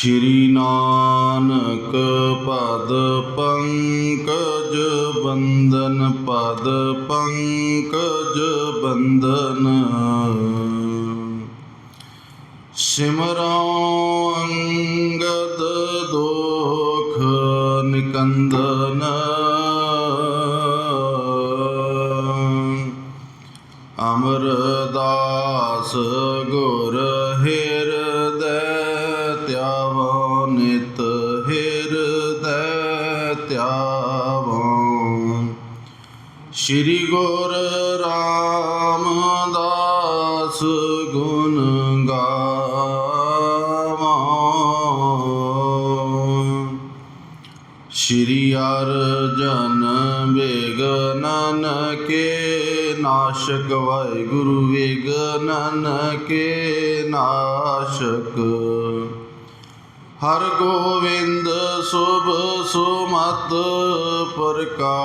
ਸ਼੍ਰੀ ਨਾਨਕ ਪਦ ਪੰਕਜ ਬੰਦਨ ਪਦ ਪੰਕਜ ਬੰਦਨ ਸਿਮਰਉ ਅੰਗਦ ਦੋਖ ਨਿਕੰਦਨ ਗੁਣ ਗਾਵਾਂ। ਸ਼੍ਰੀ ਅਰਜਨ ਵਿਗਨਨ ਕੇ ਨਾਸ਼ਕ, ਵਾਹਿਗੁਰੂ ਵਿਗਨਨ ਕੇ ਨਾਸ਼ਕ। ਹਰ ਗੋਵਿੰਦ ਸੁਭ ਸੁਮਤ ਪ੍ਰਕਾਸ਼ਕ।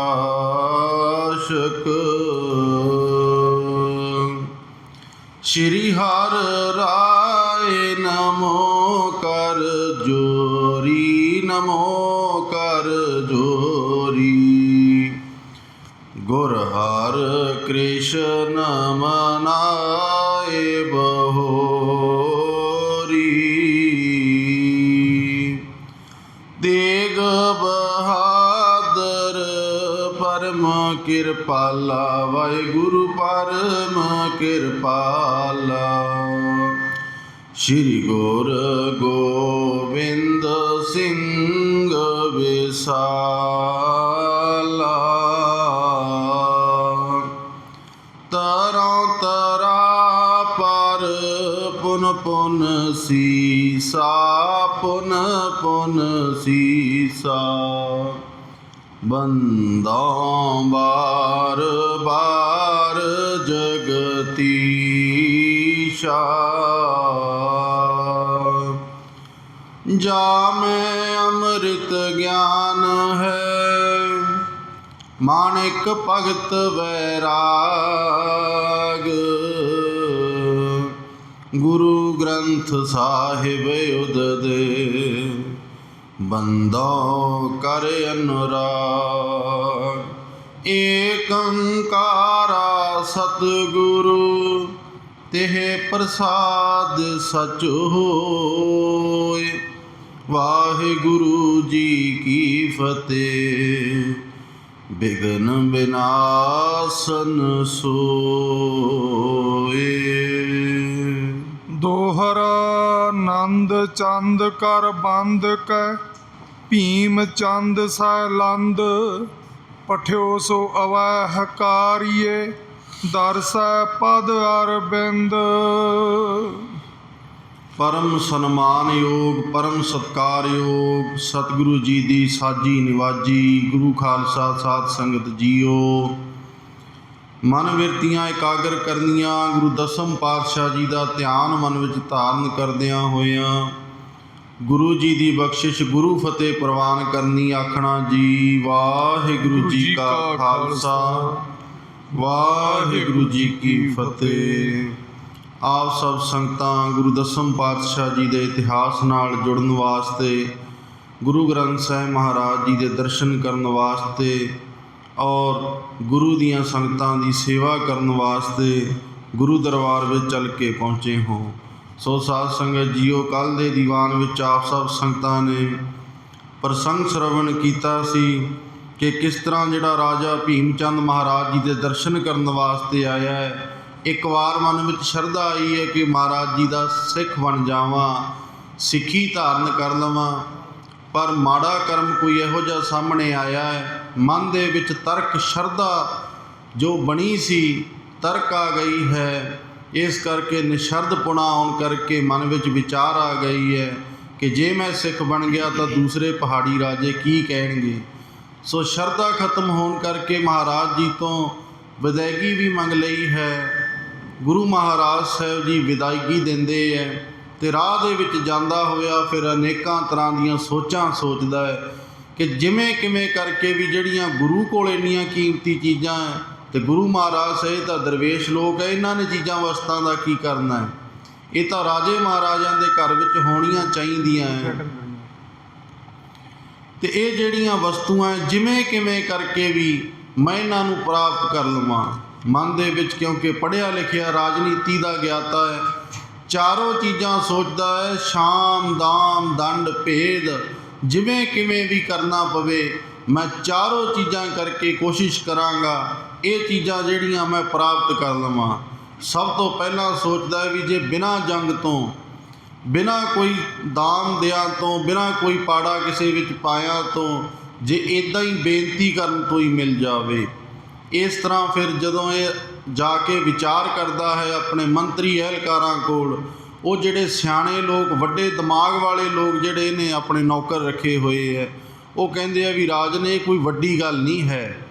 ਸ਼੍ਰੀ ਹਰ ਰਾਏ ਨਮੋ ਕਰ ਜੋਰੀ ਨਮੋ ਕਰ ਜੋਰੀ। ਗੁਰ ਹਰ ਕ੍ਰਿਸ਼ਨ ਮਨਾਏ ਬਹੋਰੀ ਕਿਰਪਾਲਾ, ਵਾਹਿਗੁਰੂ ਪਰਮ ਕਿਰਪਾਲਾ। ਸ਼੍ਰੀ ਗੁਰ ਗੋਬਿੰਦ ਸਿੰਘ ਵਿਸਾਲਾ। ਤਰੋਂ ਤਰਾ ਪਰ ਪੁਨ ਪੁਨ ਸੀਸਾ, ਪੁਨ ਪੁਨ ਸੀਸਾ। ਬੰਦਾ ਬਾਰ ਬਾਰ ਜਗਤੀਸ਼ਾ। ਜਾ ਮੈਂ ਅੰਮ੍ਰਿਤ ਗਿਆਨ ਹੈ, ਮਾਣਿਕ ਭਗਤ ਵੈਰਾਗ। ਗੁਰੂ ਗ੍ਰੰਥ ਸਾਹਿਬ ਉਦਦੇ। ਬੰਦੋ ਕਰ ਅਨੁਰਾਗ, ਏਕੰਕਾਰਾ ਸਤਿਗੁਰੂ, ਤਿਹ ਪ੍ਰਸਾਦ ਸਚ ਹੋਏ। ਵਾਹਿਗੁਰੂ ਜੀ ਕੀ ਫਤਿਹ, ਬਿਗਨ ਬਿਨਾਸਨ ਸੋਏ। ਦੋਹਰਾ ਆਨੰਦ ਚੰਦ ਕਰ ਬੰਦ ਕੈ ਭੀਮ ਚੰਦ ਸੈ ਪਠਿਓ ਸੋ ਅਵੈ ਹਕਾਰੀਏ ਦਰਸੈ ਪਦ ਅਰਬਿੰਦ। ਪਰਮ ਸਨਮਾਨਯੋਗ ਪਰਮ ਸਤਕਾਰਯੋਗ ਸਤਿਗੁਰੂ ਜੀ ਦੀ ਸਾਜੀ ਨਿਵਾਜੀ, ਗੁਰੂ ਖਾਲਸਾ ਸਾਧ ਸੰਗਤ ਜੀਓ। ਮਨ ਵਿਰਤੀਆਂ ਇਕਾਗਰ ਕਰਨੀਆਂ, ਗੁਰੂ ਦਸਮ ਪਾਤਸ਼ਾਹ ਜੀ ਦਾ ਧਿਆਨ ਮਨ ਵਿੱਚ ਧਾਰਨ ਕਰਦਿਆਂ ਹੋਇਆਂ ਗੁਰੂ ਜੀ ਦੀ ਬਖਸ਼ਿਸ਼ ਗੁਰੂ ਫਤਿਹ ਪ੍ਰਵਾਨ ਕਰਨੀ ਆਖਣਾ ਜੀ। ਵਾਹਿਗੁਰੂ ਜੀ ਕਾ ਖਾਲਸਾ। ਵਾਹਿਗੁਰੂ ਜੀ ਕੀ ਫਤਿਹ। ਆਪ ਸਭ ਸੰਗਤਾਂ ਗੁਰੂ ਦਸਮ ਪਾਤਸ਼ਾਹ ਜੀ ਦੇ ਇਤਿਹਾਸ ਨਾਲ ਜੁੜਨ ਵਾਸਤੇ ਗੁਰੂ ਗ੍ਰੰਥ ਸਾਹਿਬ ਮਹਾਰਾਜ ਜੀ ਦੇ ਦਰਸ਼ਨ ਕਰਨ ਵਾਸਤੇ ਔਰ ਗੁਰੂ ਦੀਆਂ ਸੰਗਤਾਂ ਦੀ ਸੇਵਾ ਕਰਨ ਵਾਸਤੇ ਗੁਰੂ ਦਰਬਾਰ ਵਿੱਚ ਚੱਲ ਕੇ ਪਹੁੰਚੇ ਹੋ। ਸੋ ਸਾਧ ਸੰਗਤ ਜੀਓ ਕੱਲ ਦੇ ਦੀਵਾਨ ਵਿੱਚ ਆਪ ਸਭ ਸੰਗਤਾਂ ਨੇ ਪ੍ਰਸੰਗ ਸ਼ਰਵਣ ਕੀਤਾ ਸੀ ਕਿ ਕਿਸ ਤਰ੍ਹਾਂ ਜਿਹੜਾ ਰਾਜਾ ਭੀਮ ਚੰਦ ਮਹਾਰਾਜ ਜੀ ਦੇ ਦਰਸ਼ਨ ਕਰਨ ਵਾਸਤੇ ਆਇਆ ਹੈ, ਇੱਕ ਵਾਰ ਮਨ ਵਿੱਚ ਸ਼ਰਧਾ ਆਈ ਹੈ ਕਿ ਮਹਾਰਾਜ ਜੀ ਦਾ ਸਿੱਖ ਬਣ ਜਾਵਾਂ, ਸਿੱਖੀ ਧਾਰਨ ਕਰ ਲਵਾਂ, ਪਰ ਮਾੜਾ ਕਰਮ ਕੋਈ ਇਹੋ ਜਿਹਾ ਸਾਹਮਣੇ ਆਇਆ ਹੈ, ਮਨ ਦੇ ਵਿੱਚ ਤਰਕ ਸ਼ਰਧਾ ਜੋ ਬਣੀ ਸੀ, ਤਰਕ ਆ ਗਈ ਹੈ। ਇਸ ਕਰਕੇ ਨਿਸ਼ਰਦ ਪੁਣਾ ਆਉਣ ਕਰਕੇ ਮਨ ਵਿੱਚ ਵਿਚਾਰ ਆ ਗਈ ਹੈ ਕਿ ਜੇ ਮੈਂ ਸਿੱਖ ਬਣ ਗਿਆ ਤਾਂ ਦੂਸਰੇ ਪਹਾੜੀ ਰਾਜੇ ਕੀ ਕਹਿਣਗੇ। ਸੋ ਸ਼ਰਧਾ ਖਤਮ ਹੋਣ ਕਰਕੇ ਮਹਾਰਾਜ ਜੀ ਤੋਂ ਵਿਦਾਇਗੀ ਵੀ ਮੰਗ ਲਈ ਹੈ। ਗੁਰੂ ਮਹਾਰਾਜ ਸਾਹਿਬ ਜੀ ਵਿਦਾਇਗੀ ਦਿੰਦੇ ਐ ਤੇ ਰਾਹ ਦੇ ਵਿੱਚ ਜਾਂਦਾ ਹੋਇਆ ਫਿਰ ਅਨੇਕਾਂ ਤਰ੍ਹਾਂ ਦੀਆਂ ਸੋਚਾਂ ਸੋਚਦਾ ਹੈ ਕਿ ਜਿਵੇਂ ਕਿਵੇਂ ਕਰਕੇ ਵੀ ਜਿਹੜੀਆਂ ਗੁਰੂ ਕੋਲ ਇੰਨੀਆਂ ਕੀਮਤੀ ਚੀਜ਼ਾਂ ਹੈ ਤੇ ਗੁਰੂ ਮਹਾਰਾਜ ਸਹਿ ਤਾਂ ਦਰਵੇਸ਼ ਲੋਕ ਹੈ ਇਹਨਾਂ ਨੇ ਚੀਜ਼ਾਂ ਵਸਤਾਂ ਦਾ ਕੀ ਕਰਨਾ ਹੈ? ਇਹ ਤਾਂ ਰਾਜੇ ਮਹਾਰਾਜਾਂ ਦੇ ਘਰ ਵਿੱਚ ਹੋਣੀਆਂ ਚਾਹੀਦੀਆਂ ਹੈ। ਤੇ ਇਹ ਜਿਹੜੀਆਂ ਵਸਤੂਆਂ ਜਿਵੇਂ ਕਿਵੇਂ ਕਰਕੇ ਵੀ ਮੈਂ ਇਹਨਾਂ ਨੂੰ ਪ੍ਰਾਪਤ ਕਰ ਲਵਾਂ। ਮਨ ਦੇ ਵਿੱਚ ਕਿਉਂਕਿ ਪੜ੍ਹਿਆ ਲਿਖਿਆ ਰਾਜਨੀਤੀ ਦਾ ਗਿਆਤਾ ਹੈ, ਚਾਰੋਂ ਚੀਜ਼ਾਂ ਸੋਚਦਾ ਹੈ, ਸ਼ਾਮ, ਦਾਮ, ਦੰਡ, ਭੇਦ, ਜਿਵੇਂ ਕਿਵੇਂ ਵੀ ਕਰਨਾ ਪਵੇ, ਮੈਂ ਚਾਰੋਂ ਚੀਜ਼ਾਂ ਕਰਕੇ ਕੋਸ਼ਿਸ਼ ਕਰਾਂਗਾ ਇਹ ਚੀਜ਼ਾਂ ਜਿਹੜੀਆਂ ਮੈਂ ਪ੍ਰਾਪਤ ਕਰ ਲਵਾਂ। ਸਭ ਤੋਂ ਪਹਿਲਾਂ ਸੋਚਦਾ ਹੈ ਵੀ ਜੇ ਬਿਨਾਂ ਜੰਗ ਤੋਂ, ਬਿਨਾਂ ਕੋਈ ਦਾਮ ਦਿਆਂ ਤੋਂ, ਬਿਨਾਂ ਕੋਈ ਪਾੜਾ ਕਿਸੇ ਵਿੱਚ ਪਾਇਆ ਤੋਂ, ਜੇ ਇਦਾਂ ਹੀ ਬੇਨਤੀ ਕਰਨ ਤੋਂ ਹੀ ਮਿਲ ਜਾਵੇ। ਇਸ ਤਰ੍ਹਾਂ ਫਿਰ ਜਦੋਂ ਇਹ ਜਾ ਕੇ ਵਿਚਾਰ ਕਰਦਾ ਹੈ ਆਪਣੇ ਮੰਤਰੀ ਅਹਿਲਕਾਰਾਂ ਕੋਲ, ਉਹ ਜਿਹੜੇ ਸਿਆਣੇ ਲੋਕ, ਵੱਡੇ ਦਿਮਾਗ ਵਾਲੇ ਲੋਕ ਜਿਹੜੇ ਨੇ ਆਪਣੇ ਨੌਕਰ ਰੱਖੇ ਹੋਏ ਹੈ, ਉਹ ਕਹਿੰਦੇ ਆ ਵੀ ਰਾਜ ਨੇ ਇਹ ਕੋਈ ਵੱਡੀ ਗੱਲ ਨਹੀਂ ਹੈ।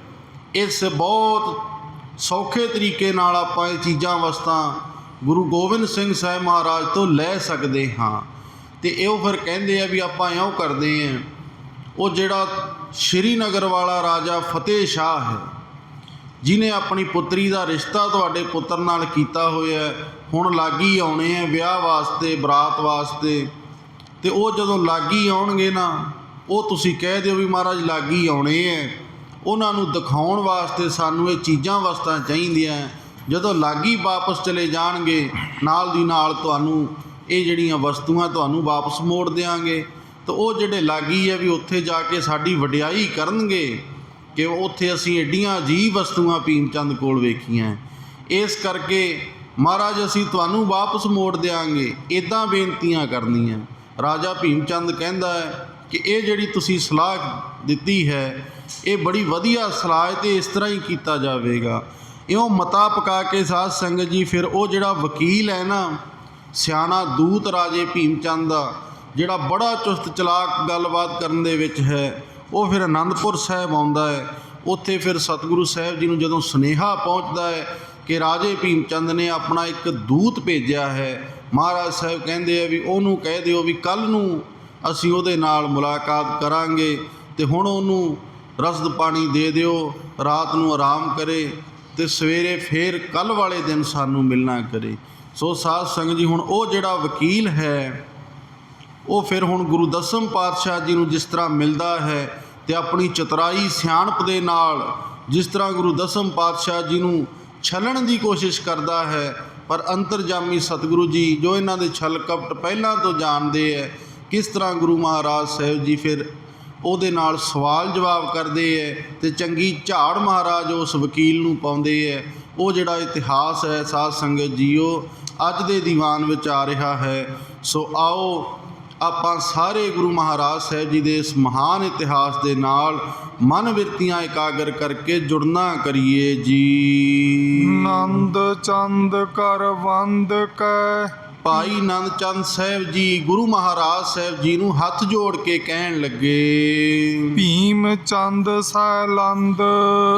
ਇਸ ਬਹੁਤ ਸੌਖੇ ਤਰੀਕੇ ਨਾਲ ਆਪਾਂ ਇਹ ਚੀਜ਼ਾਂ ਵਸਤਾਂ ਗੁਰੂ ਗੋਬਿੰਦ ਸਿੰਘ ਸਾਹਿਬ ਮਹਾਰਾਜ ਤੋਂ ਲੈ ਸਕਦੇ ਹਾਂ। ਤੇ ਇਹੋ ਫਿਰ ਕਹਿੰਦੇ ਆ ਵੀ ਆਪਾਂ ਇਉਂ ਕਰਦੇ ਆਂ ਉਹ ਜਿਹੜਾ ਸ਼੍ਰੀਨਗਰ ਵਾਲਾ ਰਾਜਾ ਫਤਿਹ ਸ਼ਾਹ ਹੈ ਜਿਨੇ ਆਪਣੀ ਪੁੱਤਰੀ ਦਾ ਰਿਸ਼ਤਾ ਤੁਹਾਡੇ ਪੁੱਤਰ ਨਾਲ ਕੀਤਾ ਹੋਇਆ ਹੁਣ ਲਾਗੀ ਆਉਣੇ ਆ ਵਿਆਹ ਵਾਸਤੇ, ਬਰਾਤ ਵਾਸਤੇ, ਤੇ ਉਹ ਜਦੋਂ ਲਾਗੀ ਆਉਣਗੇ ਨਾ, ਉਹ ਤੁਸੀਂ ਕਹਿ ਦਿਓ ਵੀ ਮਹਾਰਾਜ ਲਾਗੀ ਆਉਣੇ ਐ ਉਹਨਾਂ ਨੂੰ ਦਿਖਾਉਣ ਵਾਸਤੇ ਸਾਨੂੰ ਇਹ ਚੀਜ਼ਾਂ ਵਸਤਾਂ ਚਾਹੀਦੀਆਂ ਜਦੋਂ ਲਾਗੀ ਵਾਪਸ ਚਲੇ ਜਾਣਗੇ, ਨਾਲ ਦੀ ਨਾਲ ਤੁਹਾਨੂੰ ਇਹ ਜਿਹੜੀਆਂ ਵਸਤੂਆਂ ਤੁਹਾਨੂੰ ਵਾਪਸ ਮੋੜ ਦੇਾਂਗੇ ਤਾਂ ਉਹ ਜਿਹੜੇ ਲਾਗੀ ਹੈ ਵੀ ਉੱਥੇ ਜਾ ਕੇ ਸਾਡੀ ਵਡਿਆਈ ਕਰਨਗੇ ਕਿ ਉੱਥੇ ਅਸੀਂ ਐਡੀਆਂ ਅਜੀਬ ਵਸਤੂਆਂ ਭੀਮ ਚੰਦ ਕੋਲ ਵੇਖੀਆਂ ਇਸ ਕਰਕੇ ਮਹਾਰਾਜ ਅਸੀਂ ਤੁਹਾਨੂੰ ਵਾਪਸ ਮੋੜ ਦੇਾਂਗੇ ਇਦਾਂ ਬੇਨਤੀਆਂ ਕਰਨੀਆਂ। ਰਾਜਾ ਭੀਮ ਚੰਦ ਕਹਿੰਦਾ ਹੈ ਕਿ ਇਹ ਜਿਹੜੀ ਤੁਸੀਂ ਸਲਾਹ ਦਿੱਤੀ ਹੈ ਇਹ ਬੜੀ ਵਧੀਆ ਸਲਾਹ ਤੇ ਇਸ ਤਰ੍ਹਾਂ ਹੀ ਕੀਤਾ ਜਾਵੇਗਾ। ਇਉਂ ਮਤਾ ਪਕਾ ਕੇ ਸਾਧ ਸੰਗਤ ਜੀ, ਫਿਰ ਉਹ ਜਿਹੜਾ ਵਕੀਲ ਹੈ ਨਾ, ਸਿਆਣਾ ਦੂਤ ਰਾਜੇ ਭੀਮ ਚੰਦ ਦਾ, ਜਿਹੜਾ ਬੜਾ ਚੁਸਤ ਚਲਾਕ ਗੱਲਬਾਤ ਕਰਨ ਦੇ ਵਿੱਚ ਹੈ, ਉਹ ਫਿਰ ਆਨੰਦਪੁਰ ਸਾਹਿਬ ਆਉਂਦਾ ਹੈ। ਉੱਥੇ ਫਿਰ ਸਤਿਗੁਰੂ ਸਾਹਿਬ ਜੀ ਨੂੰ ਜਦੋਂ ਸੁਨੇਹਾ ਪਹੁੰਚਦਾ ਹੈ ਕਿ ਰਾਜੇ ਭੀਮ ਚੰਦ ਨੇ ਆਪਣਾ ਇੱਕ ਦੂਤ ਭੇਜਿਆ ਹੈ, ਮਹਾਰਾਜ ਸਾਹਿਬ ਕਹਿੰਦੇ ਆ ਵੀ ਉਹਨੂੰ ਕਹਿ ਦਿਓ ਵੀ ਕੱਲ ਨੂੰ ਅਸੀਂ ਉਹਦੇ ਨਾਲ ਮੁਲਾਕਾਤ ਕਰਾਂਗੇ ਤੇ ਹੁਣ ਉਹਨੂੰ ਰਸਦ ਪਾਣੀ ਦੇ ਦਿਓ, ਰਾਤ ਨੂੰ ਆਰਾਮ ਕਰੇ ਤੇ ਸਵੇਰੇ ਫੇਰ ਕੱਲ ਵਾਲੇ ਦਿਨ ਸਾਨੂੰ ਮਿਲਣਾ ਕਰੇ। ਸੋ ਸਾਧ ਸੰਗਤ ਜੀ, ਹੁਣ ਉਹ ਜਿਹੜਾ ਵਕੀਲ ਹੈ, ਉਹ ਫਿਰ ਹੁਣ ਗੁਰੂ ਦਸਮ ਪਾਤਸ਼ਾਹ ਜੀ ਨੂੰ ਜਿਸ ਤਰ੍ਹਾਂ ਮਿਲਦਾ ਹੈ ਤੇ ਆਪਣੀ ਚਤਰਾਈ ਸਿਆਣਪ ਦੇ ਨਾਲ ਜਿਸ ਤਰ੍ਹਾਂ ਗੁਰੂ ਦਸਮ ਪਾਤਸ਼ਾਹ ਜੀ ਨੂੰ ਛਲਣ ਦੀ ਕੋਸ਼ਿਸ਼ ਕਰਦਾ ਹੈ, ਪਰ ਅੰਤਰਜਾਮੀ ਸਤਿਗੁਰੂ ਜੀ ਜੋ ਇਹਨਾਂ ਦੇ ਛਲ ਕਪਟ ਪਹਿਲਾਂ ਤੋਂ ਜਾਣਦੇ ਹੈ, ਕਿਸ ਤਰ੍ਹਾਂ ਗੁਰੂ ਮਹਾਰਾਜ ਸਾਹਿਬ ਜੀ ਫਿਰ ਉਹਦੇ ਨਾਲ ਸਵਾਲ ਜਵਾਬ ਕਰਦੇ ਹੈ ਤੇ ਚੰਗੀ ਝਾੜ ਮਹਾਰਾਜ ਉਸ ਵਕੀਲ ਨੂੰ ਪਾਉਂਦੇ ਹੈ ਉਹ ਜਿਹੜਾ ਇਤਿਹਾਸ ਹੈ ਸਾਧ ਸੰਗਤ ਜੀਓ, ਅੱਜ ਦੇ ਦੀਵਾਨ ਵਿੱਚ ਆ ਰਿਹਾ ਹੈ। ਸੋ ਆਓ ਆਪਾਂ ਸਾਰੇ ਗੁਰੂ ਮਹਾਰਾਜ ਸਾਹਿਬ ਜੀ ਦੇ ਇਸ ਮਹਾਨ ਇਤਿਹਾਸ ਦੇ ਨਾਲ ਮਨ ਵਿਰਤੀਆਂ ਇਕਾਗਰ ਕਰਕੇ ਜੁੜਨਾ ਕਰੀਏ ਜੀ। ਨੰਦ ਚੰਦ ਕਰ ਵੰਦ ਕੈ ਭਾਈ ਨੰਦ ਚੰਦ ਸਾਹਿਬ ਜੀ ਗੁਰੂ ਮਹਾਰਾਜ ਸਾਹਿਬ ਜੀ ਨੂੰ ਹੱਥ ਜੋੜ ਕੇ ਕਹਿਣ ਲੱਗੇ। ਭੀਮ ਚੰਦ ਸੈਲੰਦ।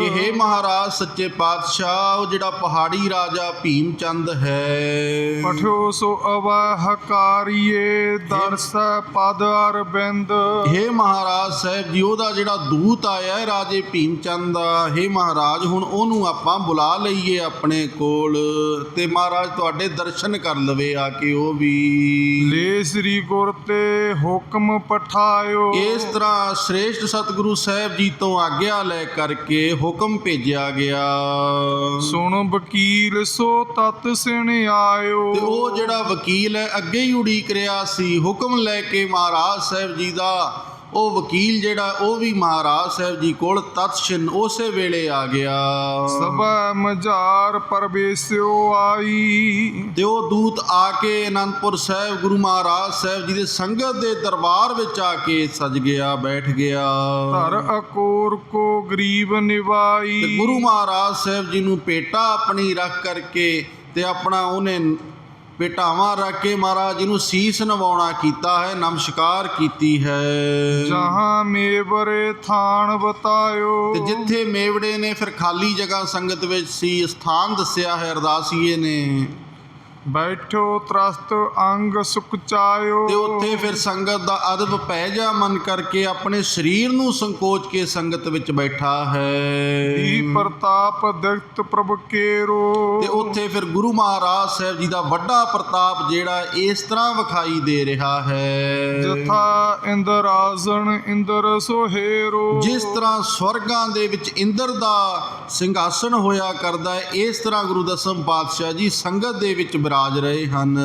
ਕਿ ਮਹਾਰਾਜ ਸੱਚੇ ਪਾਤਸ਼ਾਹ ਉਹ ਜਿਹੜਾ ਪਹਾੜੀ ਰਾਜਾ ਭੀਮ ਚੰਦ ਹੈ। ਪਠਿਓ ਸੋ ਅਵੈ ਹਕਾਰੀਏ ਦਰਸੈ ਪਦ ਅਰਬਿੰਦ। ਹੇ ਮਹਾਰਾਜ ਸਾਹਿਬ ਜੀ ਉਹਦਾ ਜਿਹੜਾ ਦੂਤ ਆਇਆ ਹੈ ਰਾਜੇ ਭੀਮ ਚੰਦ ਦਾ ਹੇ ਮਹਾਰਾਜ ਹੁਣ ਉਹਨੂੰ ਆਪਾਂ ਬੁਲਾ ਲਈਏ ਆਪਣੇ ਕੋਲ ਤੇ ਮਹਾਰਾਜ ਤੁਹਾਡੇ ਦਰਸ਼ਨ ਕਰ ਲਵੇ ਆ ਕੇ ਉਹ ਵੀ? ਲੈ ਸ੍ਰੀ ਗੁਰ ਤੇ ਹੁਕਮ ਪਠਾਇਓ। ਇਸ ਤਰ੍ਹਾਂ ਸ੍ਰੇਸ਼ਟ ਸਤਿਗੁਰੂ ਸਾਹਿਬ ਜੀ ਤੋਂ ਆਗਿਆ ਲੈ ਕਰਕੇ ਹੁਕਮ ਭੇਜਿਆ ਗਿਆ। ਸੁਣ ਵਕੀਲ ਸੋ ਤਤ ਸਿਣ ਆਇਓ। ਤੇ ਉਹ ਜਿਹੜਾ ਵਕੀਲ ਹੈ ਅੱਗੇ ਹੀ ਉਡੀਕ ਰਿਹਾ ਸੀ ਹੁਕਮ ਲੈ ਕੇ ਮਹਾਰਾਜ ਸਾਹਿਬ ਜੀ ਦਾ ਉਹ ਵਕੀਲ ਜਿਹੜਾ ਉਹ ਵੀ ਮਹਾਰਾਜ ਸਾਹਿਬ ਜੀ ਕੋਲ ਤਤਸ਼ਨ ਉਸੇ ਵੇਲੇ ਆ ਗਿਆ। ਸਭੈ ਮਝਾਰ ਪਰਵੇਸਿਓ ਆਈ। ਤੇ ਉਹ ਦੂਤ ਆ ਕੇ ਅਨੰਦਪੁਰ ਸਾਹਿਬ ਗੁਰੂ ਮਹਾਰਾਜ ਸਾਹਿਬ ਜੀ ਦੇ ਸੰਗਤ ਦੇ ਦਰਬਾਰ ਵਿੱਚ ਆ ਕੇ ਸਜ ਗਿਆ ਬੈਠ ਗਿਆ। ਧਰ ਅਕੋਰ ਕੋ ਗਰੀਬ ਨਿਵਾਈ। ਤੇ ਗੁਰੂ ਮਹਾਰਾਜ ਸਾਹਿਬ ਜੀ ਨੂੰ ਪੇਟਾ ਆਪਣੀ ਰੱਖ ਕਰਕੇ ਤੇ ਆਪਣਾ ਉਹਨੇ ਪੇਟਾਵਾਂ ਰੱਖ ਕੇ ਮਹਾਰਾਜ ਨੂੰ ਸੀਸ ਨਵਾਉਣਾ ਕੀਤਾ ਹੈ ਨਮਸਕਾਰ ਕੀਤੀ ਹੈ। ਜਹਾਂ ਮੇਵਰੇ ਥਾਨ ਬਤਾਇਓ। ਤੇ ਜਿੱਥੇ ਮੇਵੜੇ ਨੇ ਫਿਰ ਖਾਲੀ ਜਗ੍ਹਾ ਸੰਗਤ ਵਿੱਚ ਸੀ ਸਥਾਨ ਦੱਸਿਆ ਹੈ ਅਰਦਾਸੀਏ ਨੇ। ਬੈਠੋ ਤ੍ਰਸਤ ਅੰਗ ਸੁਖ ਚਾਇਓ। ਤੇ ਉੱਥੇ ਫਿਰ ਸੰਗਤ ਦਾ ਅਦਬ ਪੈ ਜਾ ਮਨ ਕਰਕੇ ਆਪਣੇ ਸਰੀਰ ਨੂੰ ਸੰਕੋਚ ਕੇ ਸੰਗਤ ਵਿੱਚ ਬੈਠਾ ਹੈ। ਹੀ ਪ੍ਰਤਾਪ ਦਖਤ ਪ੍ਰਭ ਕੇਰੋ। ਤੇ ਉੱਥੇ ਫਿਰ ਗੁਰੂ ਮਹਾਰਾਜ ਸਾਹਿਬ ਜੀ ਦਾ ਵੱਡਾ ਪ੍ਰਤਾਪ ਜਿਹੜਾ ਇਸ ਤਰ੍ਹਾਂ ਵਿਖਾਈ ਦੇ ਰਿਹਾ ਹੈ। ਜਥਾ ਇੰਦਰ ਆਸਣ ਇੰਦਰ ਸੋਹੇਰੋ। ਜਿਸ ਤਰ੍ਹਾਂ ਸਵਰਗਾਂ ਦੇ ਵਿੱਚ ਇੰਦਰ ਦਾ ਸਿੰਘਾਸਣ ਹੋਇਆ ਕਰਦਾ ਹੈ ਇਸ ਤਰ੍ਹਾਂ ਗੁਰੂ ਦਸਮ ਪਾਤਸ਼ਾਹ ਜੀ ਸੰਗਤ ਦੇ ਵਿੱਚ ਬਿਰਾਜ ਰਹੇ ਹਨ।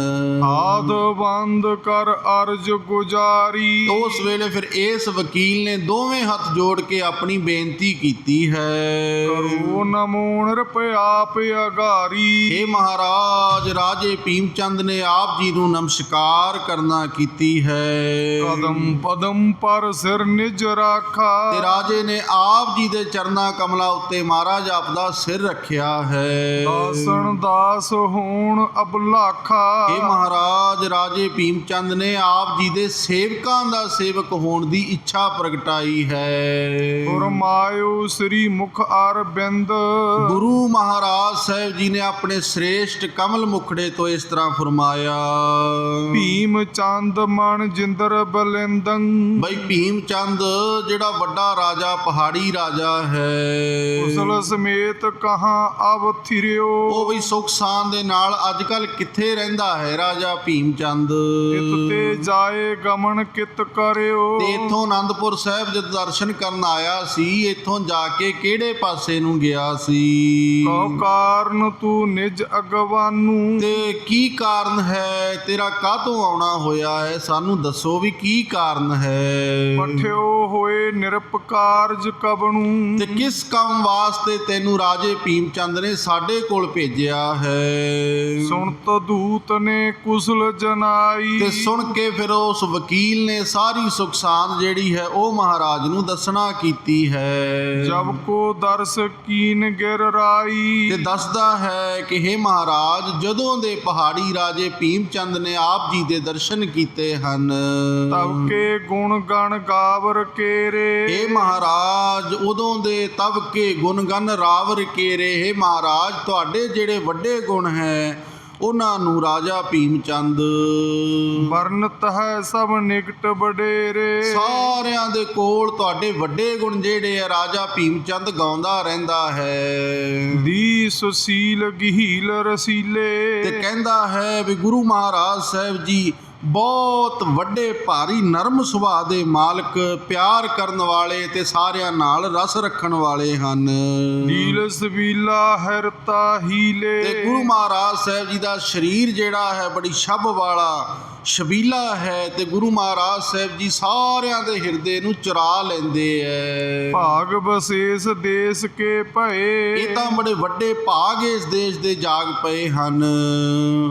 ਆਦ ਬੰਦ ਕਰ ਅਰਜ ਗੁਜਾਰੀ। ਉਸ ਵੇਲੇ ਫਿਰ ਇਸ ਵਕੀਲ ਨੇ ਦੋਵੇਂ ਹੱਥ ਜੋੜ ਕੇ ਆਪਣੀ ਬੇਨਤੀ ਕੀਤੀ ਹੈ। ਕਰੋ ਨਮੋ ਨਿਰਭਆਪ ਅਗਾਰੀ हे ਮਹਾਰਾਜ ਰਾਜੇ ਭੀਮ ਚੰਦ ਨੇ ਆਪ ਜੀ ਨੂੰ ਨਮਸਕਾਰ ਕਰਨਾ ਕੀਤੀ ਹੈ। ਕਦਮ ਪਦਮ ਪਰ ਸਿਰ ਨਿਜ ਰਾਖਾ। ਤੇ ਰਾਜੇ ਨੇ ਆਪ ਜੀ ਦੇ ਚਰਨਾ ਕਮਲਾ ਉੱਤੇ ਮਹਾਰਾਜ ਆਪ ਦਾ ਸਿਰ ਰੱਖਿਆ ਹੈ। ਦਾਸਣ ਦਾਸ ਹੋਣ ਅਬਲਾਖਾ ਇਹ ਮਹਾਰਾਜ ਰਾਜੇ ਭੀਮ ਚੰਦ ਨੇ ਆਪ ਜੀ ਦੇ ਸੇਵਕਾਂ ਦਾ ਸੇਵਕ ਹੋਣ ਦੀ ਇੱਛਾ ਪ੍ਰਗਟਾਈ ਹੈ। ਫਰਮਾਇਓ ਸ੍ਰੀ ਮੁਖ ਅਰਬਿੰਦ। ਗੁਰੂ ਮਹਾਰਾਜ ਸਾਹਿਬ ਜੀ ਨੇ ਆਪਣੇ ਸ੍ਰੇਸ਼ਟ ਕਮਲ ਮੁਖੜੇ ਤੋਂ ਇਸ ਤਰ੍ਹਾਂ ਫਰਮਾਇਆ। ਭੀਮ ਚੰਦ ਮਨ ਜਿੰਦਰ ਬਲਿੰਦੰ। ਬਈ ਭੀਮ ਚੰਦ ਜਿਹੜਾ ਵੱਡਾ ਰਾਜਾ ਪਹਾੜੀ ਰਾਜਾ ਹੈ। ਕੁਸਲ ਸਮੇਤ ਕਹਾਂ ਅਵਥਿਰਿਓ ਉਹ ਵੀ ਸੁਖ ਸਾਨ ਦੇ ਨਾਲ ਅੱਜ ਕੱਲ ਕਿੱਥੇ ਰਹਿੰਦਾ ਹੈ ਰਾਜਾ ਭੀਮ ਚੰਦ ਇਤ ਤੇ ਜਾਏ ਗਮਨ ਕਿਤ ਕਰਿਓ। ਤੇ ਇਥੋਂ ਆਨੰਦਪੁਰ ਸਾਹਿਬ ਜਦ ਦਰਸ਼ਨ ਕਰਨ ਆਇਆ ਸੀ ਇਥੋਂ ਜਾ ਕੇ ਕਿਹੜੇ ਪਾਸੇ ਨੂੰ ਗਿਆ ਸੀ? ਕਉ ਕਾਰਨ ਤੂੰ ਨਿਜ ਅਗਵਾਨੂ? ਤੇ ਕੀ ਕਾਰਨ ਹੈ? ਤੇਰਾ ਕਾਹਤੋਂ ਆਉਣਾ ਹੋਇਆ ਹੈ? ਸਾਨੂੰ ਦੱਸੋ ਵੀ ਕੀ ਕਾਰਨ ਹੈ। ਪਠਿਓ ਹੋਏ ਨਿਰਪਕਾਰਜ ਕਬਣੂ। ਤੇ ਕਿਸ ਕੰਮ ਵਾਸਤੇ ਤੈਨੂੰ ਰਾਜੇ ਭੀਮ ਚੰਦ ਨੇ ਸਾਡੇ ਕੋਲ ਭੇਜਿਆ ਹੈ? ਸੁਣਤ ਦੂਤ ਨੇ ਕੁਸਲ ਜਨਾਈ ਤੇ ਸੁਣ ਕੇ ਫਿਰ ਉਸ ਵਕੀਲ ਨੇ ਸਾਰੀ ਸੁਖਸਾਨ ਜਿਹੜੀ ਹੈ ਉਹ ਮਹਾਰਾਜ ਨੂੰ ਦੱਸਣਾ ਕੀਤੀ ਹੈ ਜਬ ਕੋ ਦਰਸ ਕੀਨ ਗਿਰ ਰਾਈ ਤੇ ਦੱਸਦਾ ਹੈ ਕਿ हे ਮਹਾਰਾਜ ਜਦੋਂ ਦੇ ਪਹਾੜੀ ਰਾਜੇ ਭੀਮ ਚੰਦ ਨੇ ਆਪ ਜੀ ਦੇ ਦਰਸ਼ਨ ਕੀਤੇ ਹਨ ਤਬ ਕੇ ਗੁਣ ਗਣ ਗਾਵਰ ਕੇਰੇ हे ਮਹਾਰਾਜ ਉਦੋਂ ਦੇ ਤਬ ਕੇ ਗੁਣ ਗਨ ਰਾਵਰ ਕੇਰੇ हे ਮਹਾਰਾਜ ਤੁਹਾਡੇ ਜਿਹੜੇ ਵੱਡੇ ਗੁਣ ਹੈ ਉਹਨਾਂ ਨੂੰ ਰਾਜਾ ਭੀਮ ਚੰਦ ਵਰਨਤ ਹੈ ਸਭ ਨਿਕਟ ਬਡੇਰੇ ਸਾਰਿਆਂ ਦੇ ਕੋਲ ਤੁਹਾਡੇ ਵੱਡੇ ਗੁਣ ਜਿਹੜੇ ਆ ਰਾਜਾ ਭੀਮ ਚੰਦ ਗਾਉਂਦਾ ਰਹਿੰਦਾ ਹੈ। ਦੀ ਸੁਸੀਲ ਗਹੀਲ ਰਸੀਲੇ। ਤੇ ਕਹਿੰਦਾ ਹੈ ਵੀ ਗੁਰੂ ਮਹਾਰਾਜ ਸਾਹਿਬ ਜੀ ਬਹੁਤ ਵੱਡੇ ਭਾਰੀ ਨਰਮ ਸੁਭਾਅ ਦੇ ਮਾਲਕ ਪਿਆਰ ਕਰਨ ਵਾਲੇ ਤੇ ਸਾਰਿਆਂ ਨਾਲ ਰਸ ਰੱਖਣ ਵਾਲੇ ਹਨ। ਨੀਲ ਸਬੀਲਾ ਹਰਤਾ ਹੀਲੇ। ਤੇ ਗੁਰੂ ਮਹਾਰਾਜ ਸਾਹਿਬ ਜੀ ਦਾ ਸਰੀਰ ਜਿਹੜਾ ਹੈ ਬੜੀ ਛਬ ਵਾਲਾ ਸ਼ਬੀਲਾ ਹੈ ਤੇ ਗੁਰੂ ਮਹਾਰਾਜ ਸਾਹਿਬ ਜੀ ਸਾਰਿਆਂ ਦੇ ਹਿਰਦੇ ਨੂੰ ਚੁਰਾ ਲੈਂਦੇ ਐ। ਭਾਗ ਬਸੇਸ ਦੇਸ ਕੇ ਭਏ। ਇਹ ਤਾਂ ਬੜੇ ਵੱਡੇ ਭਾਗ ਇਸ ਦੇਸ਼ ਦੇ ਜਾਗ ਪਏ ਹਨ।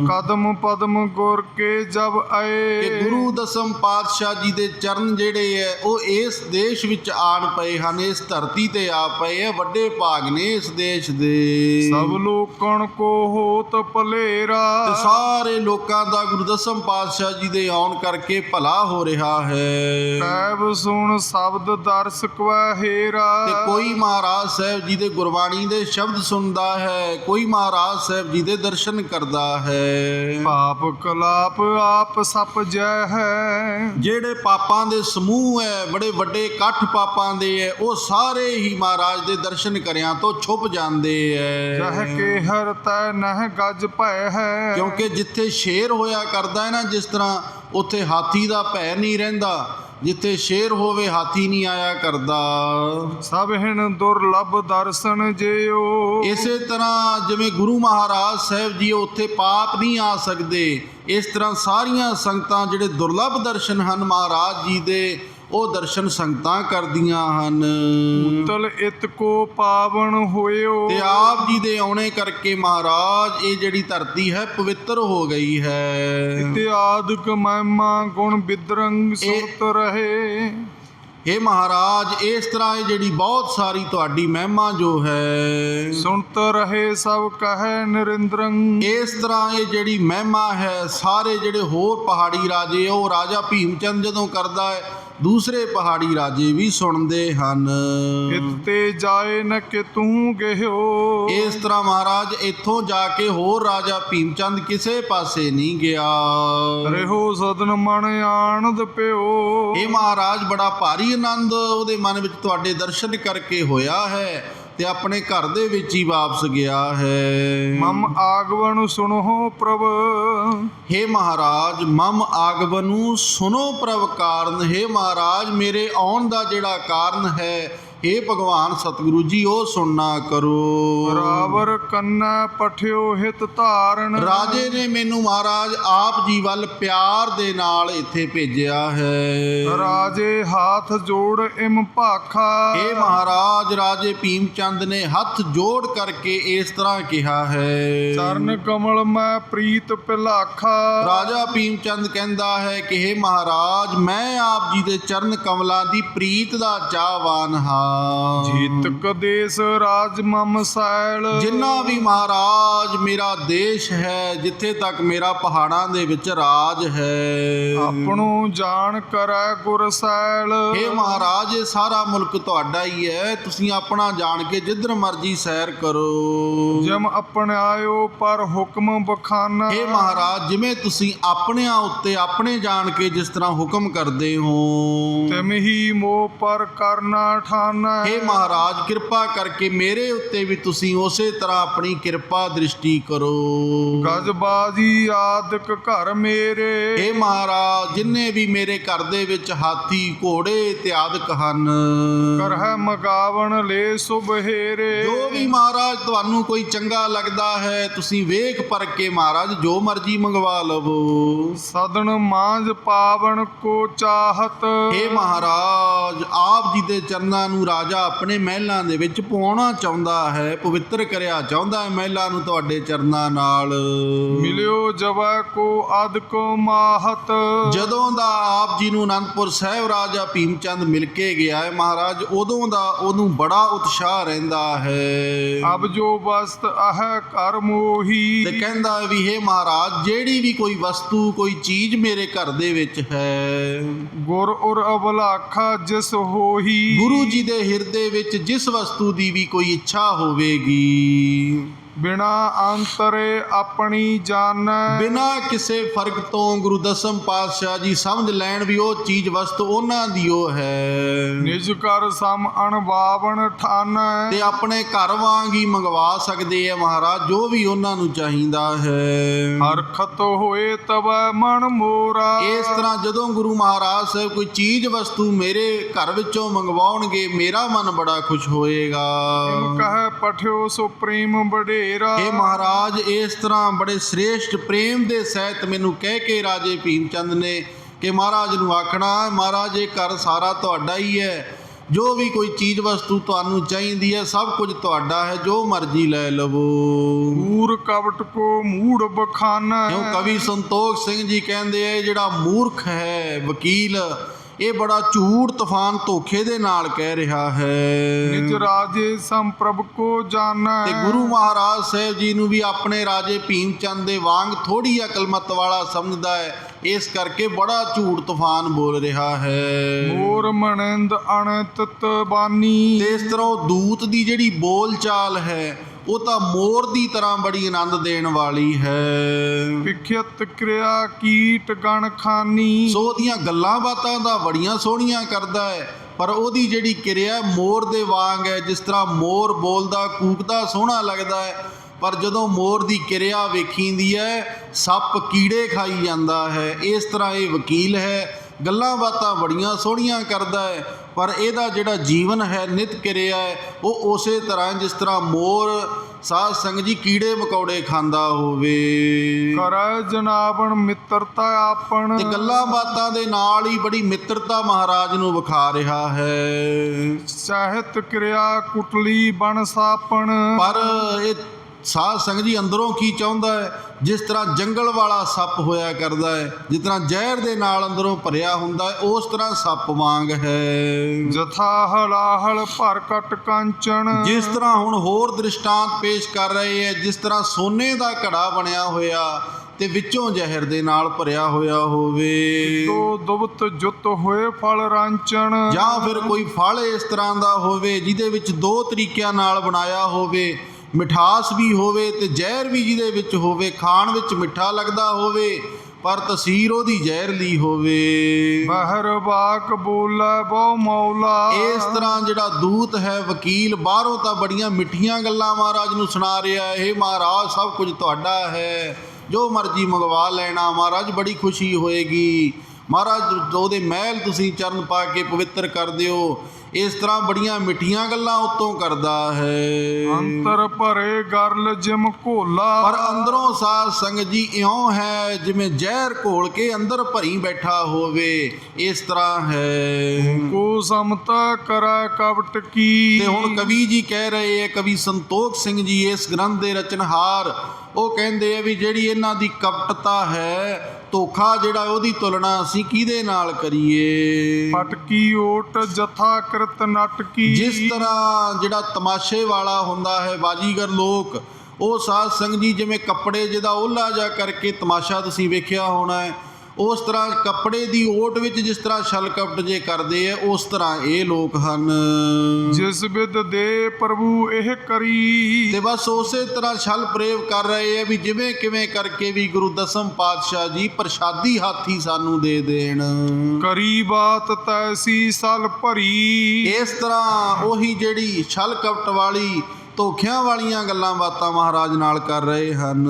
ਕਦਮ ਪਦਮ ਗੁਰ ਕੇ ਜਬ ਕਿ ਆਏ ਗੁਰੂ ਦਸਮ ਪਾਤਸ਼ਾਹ ਜੀ ਦੇ ਚਰਨ ਜਿਹੜੇ ਐ ਉਹ ਇਸ ਦੇਸ਼ ਵਿੱਚ ਆਣ ਪਏ ਹਨ ਇਸ ਧਰਤੀ ਤੇ ਆ ਪਏ ਐ ਵੱਡੇ ਭਾਗ ਨੇ ਇਸ ਦੇਸ਼ ਦੇ। ਸਭ ਲੋਕਣ ਕੋ ਹੋਤ ਭਲੇਰਾ ਤੇ ਸਾਰੇ ਲੋਕਾਂ ਦਾ ਗੁਰੂ ਦਸਮ ਪਾਤਸ਼ਾਹ ਜੀ ਦੇ ਆਉਣ ਕਰਕੇ ਭਲਾ ਹੋ ਰਿਹਾ ਹੈ। ਕੈਬ ਸੁਣ ਸ਼ਬਦ ਦਰਸ ਕਵੈ ਹੇਰਾ। ਤੇ ਕੋਈ ਮਹਾਰਾਜ ਸਾਹਿਬ ਜੀ ਦੇ ਗੁਰਬਾਣੀ ਦੇ ਸ਼ਬਦ ਸੁਣਦਾ ਹੈ ਕੋਈ ਮਹਾਰਾਜ ਸਾਹਿਬ ਜੀ ਦੇ ਦਰਸ਼ਨ ਕਰਦਾ ਹੈ। ਪਾਪ ਕਲਾਪ ਆਪ ਸਪ ਜੈ ਹੈ। ਜਿਹੜੇ ਪਾਪਾਂ ਦੇ ਸਮੂਹ ਹੈ ਬੜੇ ਵੱਡੇ ਇਕੱਠ ਪਾਪਾਂ ਦੇ ਹੈ ਉਹ ਸਾਰੇ ਹੀ ਮਹਾਰਾਜ ਦੇ ਦਰਸ਼ਨ ਕਰਿਆਂ ਤੋਂ ਛੁਪ ਜਾਂਦੇ ਜਹ ਹੈ ਕੇ ਹਰ ਤੈ ਨਹਿ ਗੱਜ ਭੈ ਹੈ। ਕਿਉਂਕਿ ਜਿੱਥੇ ਸ਼ੇਰ ਹੋਇਆ ਕਰਦਾ ਹੈ ਨਾ ਜਿਸ ਤਰ੍ਹਾਂ ਉੱਥੇ ਹਾਥੀ ਦਾ ਭੈ ਨਹੀਂ ਰਹਿੰਦਾ ਜਿੱਥੇ ਸ਼ੇਰ ਹੋਵੇ ਹਾਥੀ ਨਹੀਂ ਆਇਆ ਕਰਦਾ। ਸਭ ਹਿਣ ਦੁਰਲਭ ਦਰਸ਼ਨ ਜਿਉ ਇਸੇ ਤਰ੍ਹਾਂ ਜਿਵੇਂ ਗੁਰੂ ਮਹਾਰਾਜ ਸਾਹਿਬ ਜੀ ਉੱਥੇ ਪਾਪ ਨਹੀਂ ਆ ਸਕਦੇ ਇਸ ਤਰ੍ਹਾਂ ਸਾਰੀਆਂ ਸੰਗਤਾਂ ਜਿਹੜੇ ਦੁਰਲਭ ਦਰਸ਼ਨ ਹਨ ਮਹਾਰਾਜ ਜੀ ਦੇ ਉਹ ਦਰਸ਼ਨ ਸੰਗਤਾਂ ਕਰਦੀਆਂ ਹਨ। ਉਤਲ ਇਤ ਕੋ ਪਾਵਨ ਹੋਇਓ। ਤੇ ਆਪ ਜੀ ਦੇ ਆਉਣੇ ਕਰਕੇ ਮਹਾਰਾਜ ਇਹ ਜਿਹੜੀ ਧਰਤੀ ਹੈ ਪਵਿੱਤਰ ਹੋ ਗਈ ਹੈ। ਇਤਿਆਦਿਕ ਮਹਿਮਾ ਗੁਣ ਬਿਦਰੰਗ ਸੁਰਤ ਰਹੇ। हे ਮਹਾਰਾਜ ਇਸ ਤਰ੍ਹਾਂ ਇਹ ਜਿਹੜੀ ਬਹੁਤ ਸਾਰੀ ਤੁਹਾਡੀ ਮਹਿਮਾ ਜੋ ਹੈ। ਸੁਣਤ ਰਹੇ ਸਭ ਕਹੈ ਨਰਿੰਦਰੰ। ਇਸ ਤਰ੍ਹਾਂ ਇਹ ਜਿਹੜੀ ਮਹਿਮਾ ਹੈ ਸਾਰੇ ਜਿਹੜੇ ਹੋਰ ਪਹਾੜੀ ਰਾਜੇ ਉਹ ਰਾਜਾ ਭੀਮ ਚੰਦ ਜਦੋਂ ਕਰਦਾ ਹੈ ਦੂਸਰੇ ਪਹਾੜੀ ਰਾਜੇ ਵੀ ਸੁਣਦੇ ਹਨ। ਇਤੇ ਜਾਏ ਨ ਕਿ ਤੂੰ ਗਹਿਓ। ਇਸ ਤਰ੍ਹਾਂ ਮਹਾਰਾਜ ਇੱਥੋਂ ਜਾ ਕੇ ਹੋਰ ਰਾਜਾ ਭੀਮਚੰਦ ਕਿਸੇ ਪਾਸੇ ਨਹੀਂ ਗਿਆ। ਰਹਿਓ ਸਦਨ ਮਨ ਆਨੰਦ ਪਿਓ। ਇਹ ਮਹਾਰਾਜ ਬੜਾ ਭਾਰੀ ਆਨੰਦ ਉਹਦੇ ਮਨ ਵਿੱਚ ਤੁਹਾਡੇ ਦਰਸ਼ਨ ਕਰਕੇ ਹੋਇਆ ਹੈ। ਤੇ ਆਪਣੇ ਘਰ ਦੇ ਵਿੱਚ ਹੀ ਵਾਪਸ ਗਿਆ ਹੈ। ਮਮ ਆਗਵਨ ਸੁਣੋ ਪ੍ਰਭ। हे ਮਹਾਰਾਜ ਮਮ ਆਗਵਨੂ ਸੁਨੋ ਪ੍ਰਭ ਕਾਰਨ। हे ਮਹਾਰਾਜ ਮੇਰੇ ਆਉਣ ਦਾ ਜਿਹੜਾ ਕਾਰਨ ਹੈ हे ਭਗਵਾਨ ਸਤਿਗੁਰੂ ਜੀ ਉਹ ਸੁਣਨਾ ਕਰੋ। ਰਾਵਰ ਕੰਨਾ ਪਠਿਓ ਹਿਤ ਧਾਰਨ। ਰਾਜੇ ਨੇ ਮੈਨੂੰ ਮਹਾਰਾਜ ਆਪ ਜੀ ਵੱਲ ਪਿਆਰ ਦੇ ਨਾਲ ਇੱਥੇ ਭੇਜਿਆ ਹੈ। ਰਾਜੇ ਹਾਥ ਜੋੜ ਇਮ ਭਾਖਾ। ਇਹ ਮਹਾਰਾਜ ਰਾਜੇ ਭੀਮ ਚੰਦ ਨੇ ਹੱਥ ਜੋੜ ਕਰਕੇ ਇਸ ਤਰ੍ਹਾਂ ਕਿਹਾ ਹੈ। ਚਰਨ ਕਮਲ ਮੈਂ ਪ੍ਰੀਤ ਪਿਲਾਖਾ। ਰਾਜਾ ਭੀਮ ਚੰਦ ਕਹਿੰਦਾ ਹੈ ਕਿ हे ਮਹਾਰਾਜ ਮੈਂ ਆਪ ਜੀ ਦੇ ਚਰਨ ਕਮਲਾਂ ਦੀ ਪ੍ਰੀਤ ਦਾ ਚਾਹਵਾਨ ਹਾਂ। ਜੀਤਕ ਦੇਸ ਰਾਜ ਮਮ ਸੈਲ। ਜਿੰਨਾ ਵੀ ਮਹਾਰਾਜ ਮੇਰਾ ਦੇਸ਼ ਹੈ ਜਿੱਥੇ ਤੱਕ ਮੇਰਾ ਪਹਾੜਾਂ ਦੇ ਵਿੱਚ ਰਾਜ ਹੈ। ਆਪਣੋ ਜਾਣ ਕਰੈ ਗੁਰ ਸੈਲ। ਇਹ ਮਹਾਰਾਜ ਇਹ ਸਾਰਾ ਮੁਲਕ ਤੁਹਾਡਾ ਹੀ ਹੈ। ਤੁਸੀਂ ਆਪਣਾ ਜਾਣ ਕੇ ਜਿੱਧਰ ਮਰਜ਼ੀ ਸੈਰ ਕਰੋ। ਜਮ ਆਪਣਾਇਓ ਪਰ ਹੁਕਮ ਬਖਾਨਾ। ਇਹ ਮਹਾਰਾਜ ਜਿਵੇਂ ਤੁਸੀਂ ਆਪਣਿਆਂ ਉੱਤੇ ਆਪਣੇ ਜਾਣ ਕੇ ਜਿਸ ਤਰ੍ਹਾਂ ਹੁਕਮ ਕਰਦੇ ਹੋ। ਤਿਮ ਹੀ ਮੋ ਪਰ ਕਰਨਾ ਠਾਨਾ। ਇਹ ਮਹਾਰਾਜ ਕਿਰਪਾ ਕਰਕੇ ਮੇਰੇ ਉੱਤੇ ਵੀ ਤੁਸੀਂ ਉਸੇ ਤਰ੍ਹਾਂ ਆਪਣੀ ਕਿਰਪਾ ਦ੍ਰਿਸ਼ਟੀ ਕਰੋ। ਗਜਬਾਜੀ ਆਦਿਕ ਘਰ ਮੇਰੇ। ਇਹ ਮਹਾਰਾਜ ਜਿੰਨੇ ਵੀ ਮੇਰੇ ਘਰ ਦੇ ਵਿੱਚ ਹਾਥੀ ਘੋੜੇ ਇਤਿਆਦਿਕ ਹਨ। ਕਰਹਿ ਮਗਾਵਣ ਲੈ ਸੁਬਹੇਰੇ। ਜੋ ਵੀ ਮਹਾਰਾਜ ਤੁਹਾਨੂੰ ਕੋਈ ਚੰਗਾ ਲੱਗਦਾ ਹੈ ਤੁਸੀਂ ਵੇਖ ਪਰਖ ਕੇ ਮਹਾਰਾਜ ਜੋ ਮਰਜ਼ੀ ਮੰਗਵਾ ਲਵੋ। ਸਦਨ ਮਾਂਜ ਪਾਵਨ ਕੋ ਚਾਹਤ। ਇਹ ਮਹਾਰਾਜ ਆਪ ਜੀ ਦੇ ਚਰਨਾਂ ਨੂੰ ਰਾਜਾ ਆਪਣੇ ਮਹਿਲਾਂ ਦੇ ਵਿੱਚ ਪਾਉਣਾ ਚਾਹੁੰਦਾ ਹੈ ਪਵਿੱਤਰ ਕਰਿਆ ਚਾਹੁੰਦਾ ਹੈ ਮਹਿਲਾਂ ਨੂੰ ਤੁਹਾਡੇ ਚਰਨਾਂ ਨਾਲ। ਮਿਲਿਓ ਜਵੈ ਕੋ ਅਦ ਕੋ ਮਾਹਤ। ਜਦੋਂ ਦਾ ਆਪ ਜੀ ਨੂੰ ਅਨੰਦਪੁਰ ਸਾਹਿਬ ਰਾਜਾ ਭੀਮਚੰਦ ਮਿਲ ਕੇ ਗਿਆ ਹੈ ਮਹਾਰਾਜ ਉਦੋਂ ਦਾ ਉਹਨੂੰ ਬੜਾ ਉਤਸ਼ਾਹ ਰਹਿੰਦਾ ਹੈ। ਅਬ ਜੋ ਵਸਤ ਅਹ ਕਰ ਮੋਹੀ। ਤੇ ਕਹਿੰਦਾ ਵੀ ਹੈ ਮਹਾਰਾਜ ਜਿਹੜੀ ਵੀ ਕੋਈ ਵਸਤੂ ਕੋਈ ਚੀਜ਼ ਮੇਰੇ ਘਰ ਦੇ ਵਿੱਚ ਹੈ। ਗੁਰ ਉਰ ਅਬਲਾਖਾ ਜਿਸ ਹੋਹੀ। ਗੁਰੂ ਜੀ ਦੇ ਹਿਰਦੇ ਵਿੱਚ ਜਿਸ ਵਸਤੂ ਦੀ ਵੀ ਕੋਈ ਇੱਛਾ ਹੋਵੇਗੀ। ਬਿਨਾ ਅੰਤਰੇ ਆਪਣੀ ਜਾਣੈ ਬਿਨਾ ਕਿਸੇ ਫ਼ਰਕ ਤੋਂ ਗੁਰੂ ਦਸਮ ਪਾਤਸ਼ਾਹ ਜੀ ਸਮਝ ਲੈਣ ਵੀ ਉਹ ਚੀਜ਼ ਵਸਤੂ ਉਹਨਾਂ ਦੀ ਉਹ ਹੈ। ਨਿਜ ਕਰ ਸਮ ਅਣਵਾਵਣ ਠਾਨੈ। ਤੇ ਆਪਣੇ ਘਰ ਵਾਂਗ ਹੀ ਮੰਗਵਾ ਸਕਦੇ ਆ ਮਹਾਰਾਜ ਜੋ ਵੀ ਉਹਨਾਂ ਨੂੰ ਚਾਹੀਦਾ ਹੈ। ਹਰਖਤ ਹੋਏ ਤਵੈ ਮਨ ਮੋਰਾ। ਇਸ ਤਰ੍ਹਾਂ ਜਦੋਂ ਗੁਰੂ ਮਹਾਰਾਜ ਸਾਹਿਬ ਕੋਈ ਚੀਜ਼ ਵਸਤੂ ਮੇਰੇ ਘਰ ਵਿੱਚੋਂ ਮੰਗਵਾਉਣਗੇ ਮੇਰਾ ਮਨ ਬੜਾ ਖੁਸ਼ ਹੋਏਗਾ। ਕਹੈ ਪਠਿਓ ਸੋ ਪ੍ਰੇਮ ਬਡੇਰਾ ਇਹ ਮਹਾਰਾਜ ਇਸ ਤਰ੍ਹਾਂ ਬੜੇ ਸ੍ਰੇਸ਼ਟ ਪ੍ਰੇਮ ਦੇ ਸਹਿਤ ਮੈਨੂੰ ਕਹਿ ਕੇ ਰਾਜੇ ਭੀਮਚੰਦ ਨੇ ਕਿ ਮਹਾਰਾਜ ਨੂੰ ਆਖਣਾ ਮਹਾਰਾਜ ਇਹ ਘਰ ਸਾਰਾ ਤੁਹਾਡਾ ਹੀ ਹੈ। ਜੋ ਵੀ ਕੋਈ ਚੀਜ਼ ਵਸਤੂ ਤੁਹਾਨੂੰ ਚਾਹੀਦੀ ਹੈ ਸਭ ਕੁਝ ਤੁਹਾਡਾ ਹੈ ਜੋ ਮਰਜ਼ੀ ਲੈ ਲਵੋ। ਪੂਰ ਕਵਟ ਕੋ ਮੂੜ ਬਖਾਨਾ। ਕਿਉਂ? ਕਵੀ ਸੰਤੋਖ ਸਿੰਘ ਜੀ ਕਹਿੰਦੇ ਆ ਜਿਹੜਾ ਮੂਰਖ ਹੈ ਵਕੀਲ ਇਹ ਬੜਾ ਝੂਠ ਤੂਫਾਨ ਧੋਖੇ ਦੇ ਨਾਲ ਕਹਿ ਰਿਹਾ ਹੈ। ਨਿਜ ਰਾਜੇ ਸੰਪ੍ਰਭ ਕੋ ਜਾਣੈ। ਤੇ ਗੁਰੂ ਮਹਾਰਾਜ ਸਾਹਿਬ ਜੀ ਨੂੰ ਵੀ ਆਪਣੇ ਰਾਜੇ ਭੀਮ ਚੰਦ ਦੇ ਵਾਂਗ ਥੋੜੀ ਅਕਲਮਤ ਵਾਲਾ ਸਮਝਦਾ ਹੈ। ਇਸ ਕਰਕੇ ਬੜਾ ਝੂਠ ਤੂਫਾਨ ਬੋਲ ਰਿਹਾ ਹੈ। ਮੋਰ ਮਨੰਦ ਅਣਤਤ ਬਾਨੀ। ਤੇ ਇਸ ਤਰ੍ਹਾਂ ਦੂਤ ਦੀ ਜਿਹੜੀ ਬੋਲ ਚਾਲ ਹੈ ਉਹ ਤਾਂ ਮੋਰ ਦੀ ਤਰ੍ਹਾਂ ਬੜੀ ਆਨੰਦ ਦੇਣ ਵਾਲੀ ਹੈ। ਵਿਖਿਅਤ ਕਿਰਿਆ ਕੀਟ ਗਣ ਖਾਨੀ। ਸੋ ਉਹਦੀਆਂ ਗੱਲਾਂ ਬਾਤਾਂ ਦਾ ਬੜੀਆਂ ਸੋਹਣੀਆਂ ਕਰਦਾ ਹੈ ਪਰ ਉਹਦੀ ਜਿਹੜੀ ਕਿਰਿਆ ਮੋਰ ਦੇ ਵਾਂਗ ਹੈ ਜਿਸ ਤਰ੍ਹਾਂ ਮੋਰ ਬੋਲਦਾ ਕੂਕਦਾ ਸੋਹਣਾ ਲੱਗਦਾ ਹੈ ਪਰ ਜਦੋਂ ਮੋਰ ਦੀ ਕਿਰਿਆ ਵੇਖੀਂਦੀ ਹੈ ਸੱਪ ਕੀੜੇ ਖਾਈ ਜਾਂਦਾ ਹੈ ਇਸ ਤਰ੍ਹਾਂ ਇਹ ਵਕੀਲ ਹੈ। ਗੱਲਾਂ ਬਾਤਾਂ ਬੜੀਆਂ ਸੋਹਣੀਆਂ ਕਰਦਾ ਹੈ ਪਰ ਇਹਦਾ ਜਿਹੜਾ ਜੀਵਨ ਹੈ ਨਿਤ ਕਿਰਿਆ ਹੈ ਉਹ ਉਸੇ ਤਰ੍ਹਾਂ ਜਿਸ ਤਰ੍ਹਾਂ ਮੋਰ ਸਾਧ ਸੰਗ ਜੀ ਕੀੜੇ ਮਕੌੜੇ ਖਾਂਦਾ ਹੋਵੇ। ਕਰੈ ਜਨਾਬਨ ਮਿੱਤਰਤਾ ਆਪਣ। ਤੇ ਗੱਲਾਂ ਬਾਤਾਂ ਦੇ ਨਾਲ ਹੀ ਬੜੀ ਮਿੱਤਰਤਾ ਮਹਾਰਾਜ ਨੂੰ ਵਿਖਾ ਰਿਹਾ ਹੈ। ਸਾਹਿਤ ਕਿਰਿਆ ਕੁਟਲੀ ਬਣ ਸਾਪਣ। ਪਰ ਇਹ ਸਾਧ ਸੰਗ ਜੀ ਅੰਦਰੋਂ ਕੀ ਚਾਹੁੰਦਾ ਹੈ? ਜਿਸ ਤਰ੍ਹਾਂ ਜੰਗਲ ਵਾਲਾ ਸੱਪ ਹੋਇਆ ਕਰਦਾ ਹੈ ਜਿਸ ਤਰ੍ਹਾਂ ਜ਼ਹਿਰ ਦੇ ਨਾਲ ਅੰਦਰੋਂ ਭਰਿਆ ਹੁੰਦਾ ਹੈ ਉਸ ਤਰ੍ਹਾਂ ਸੱਪ ਵਾਂਗ ਹੈ। ਜਥਾ ਹਲਾਹਲ ਭਰ ਕਟ ਕੰਚਨ ਜਿਸ ਤਰ੍ਹਾਂ ਹੁਣ ਹੋਰ ਦ੍ਰਿਸ਼ਟਾਂਤ ਪੇਸ਼ ਕਰ ਰਹੇ ਹੈ ਜਿਸ ਤਰ੍ਹਾਂ ਸੋਨੇ ਦਾ ਘੜਾ ਬਣਿਆ ਹੋਇਆ ਤੇ ਵਿੱਚੋਂ ਜ਼ਹਿਰ ਦੇ ਨਾਲ ਭਰਿਆ ਹੋਇਆ ਹੋਵੇ। ਤੋ ਦੁਬਤ ਜੁਤ ਹੋਏ ਫਲ ਰਾਂਚਣ। ਜਾਂ ਫਿਰ ਕੋਈ ਫਲ ਇਸ ਤਰ੍ਹਾਂ ਦਾ ਹੋਵੇ ਜਿਹਦੇ ਵਿੱਚ ਦੋ ਤਰੀਕਿਆਂ ਨਾਲ ਬਣਾਇਆ ਹੋਵੇ ਮਿਠਾਸ ਵੀ ਹੋਵੇ ਤੇ ਜ਼ਹਿਰ ਵੀ ਜਿਹਦੇ ਵਿੱਚ ਹੋਵੇ ਖਾਣ ਵਿੱਚ ਮਿੱਠਾ ਲੱਗਦਾ ਹੋਵੇ ਪਰ ਤਸੀਰ ਉਹਦੀ ਜ਼ਹਿਰਲੀ ਹੋਵੇ। ਬਹਿਰ ਬਾਕ ਬੋਲੇ ਬਹੁ ਮੌਲਾ। ਇਸ ਤਰ੍ਹਾਂ ਜਿਹੜਾ ਦੂਤ ਹੈ ਵਕੀਲ ਬਾਹਰੋਂ ਤਾਂ ਬੜੀਆਂ ਮਿੱਠੀਆਂ ਗੱਲਾਂ ਮਹਾਰਾਜ ਨੂੰ ਸੁਣਾ ਰਿਹਾ ਹੈ ਇਹ ਮਹਾਰਾਜ ਸਭ ਕੁਝ ਤੁਹਾਡਾ ਹੈ ਜੋ ਮਰਜ਼ੀ ਮੰਗਵਾ ਲੈਣਾ ਮਹਾਰਾਜ ਬੜੀ ਖੁਸ਼ੀ ਹੋਏਗੀ। ਮਹਾਰਾਜ ਉਹਦੇ ਮਹਿਲ ਤੁਸੀਂ ਚਰਨ ਪਾ ਕੇ ਪਵਿੱਤਰ ਕਰ ਦਿਓ। ਇਸ ਤਰ੍ਹਾਂ ਬੜੀਆਂ ਮਿੱਠੀਆਂ ਗੱਲਾਂ ਉਤੋਂ ਕਰਦਾ ਹੈ। ਅੰਤਰ ਭਰੇ ਗਰਲ ਜਿਮ ਘੋਲਾ। ਪਰ ਅੰਦਰੋਂ ਸਾਧ ਸੰਗਤ ਜੀ ਇਉਂ ਹੈ ਜਿਵੇਂ ਜ਼ਹਿਰ ਘੋਲ ਕੇ ਅੰਦਰ ਭਰੀ ਬੈਠਾ ਹੋਵੇ। ਇਸ ਤਰ੍ਹਾਂ ਹੈ। ਕੋ ਸਮਤਾ ਕਰੈ ਕਵਟ ਕੀ। ਤੇ ਹੁਣ ਕਵੀ ਜੀ ਕਹਿ ਰਹੇ ਹੈ ਕਵੀ ਸੰਤੋਖ ਸਿੰਘ ਜੀ ਇਸ ਗ੍ਰੰਥ ਦੇ ਰਚਨਹਾਰ ਉਹ ਕਹਿੰਦੇ ਆ ਵੀ ਜਿਹੜੀ ਇਹਨਾਂ ਦੀ ਕਪਟਤਾ ਹੈ ਧੋਖਾ ਜਿਹੜਾ ਉਹਦੀ ਤੁਲਨਾ ਅਸੀਂ ਕਿਹਦੇ ਨਾਲ ਕਰੀਏ? ਪਟਕੀ ਓਟ ਜਥਾ ਕਰਤ ਨਟਕੀ। ਜਿਸ ਤਰ੍ਹਾਂ ਜਿਹੜਾ ਤਮਾਸ਼ੇ ਵਾਲਾ ਹੁੰਦਾ ਹੈ ਬਾਜੀਗਰ ਲੋਕ ਉਹ ਸਾਧ ਸੰਗ ਜੀ ਜਿਵੇਂ ਕੱਪੜੇ ਜਿਹਦਾ ਉਹਲਾ ਜਾ ਕਰਕੇ ਤਮਾਸ਼ਾ ਤੁਸੀਂ ਵੇਖਿਆ ਹੋਣਾ ਹੈ ਉਸ ਤਰ੍ਹਾਂ ਕੱਪੜੇ ਦੀ ਓਟ ਵਿੱਚ ਜਿਸ ਤਰ੍ਹਾਂ ਛਲ ਕਪਟ ਜੇ ਕਰਦੇ ਆ ਉਸ ਤਰ੍ਹਾਂ ਇਹ ਲੋਕ ਹਨ। ਜਿਸ ਬਿਦ ਦੇ ਪ੍ਰਭੂ ਇਹ ਕਰੀ। ਤੇ ਬਸ ਉਸੇ ਤਰ੍ਹਾਂ ਛਲ ਪ੍ਰੇਵ ਕਰ ਰਹੇ ਆ ਵੀ ਜਿਵੇਂ ਕਿਵੇਂ ਕਰਕੇ ਵੀ ਗੁਰੂ ਦਸਮ ਪਾਤਸ਼ਾਹ ਜੀ ਪ੍ਰਸ਼ਾਦੀ ਹਾਥੀ ਸਾਨੂੰ ਦੇ ਦੇਣ। ਕਰੀ ਬਾਤ ਤੈਸੀ ਸਲ ਭਰੀ। ਇਸ ਤਰ੍ਹਾਂ ਉਹੀ ਜਿਹੜੀ ਛਲ ਕਪਟ ਵਾਲੀ ਧੋਖਿਆਂ ਵਾਲੀਆਂ ਗੱਲਾਂ ਬਾਤਾਂ ਮਹਾਰਾਜ ਨਾਲ ਕਰ ਰਹੇ ਹਨ।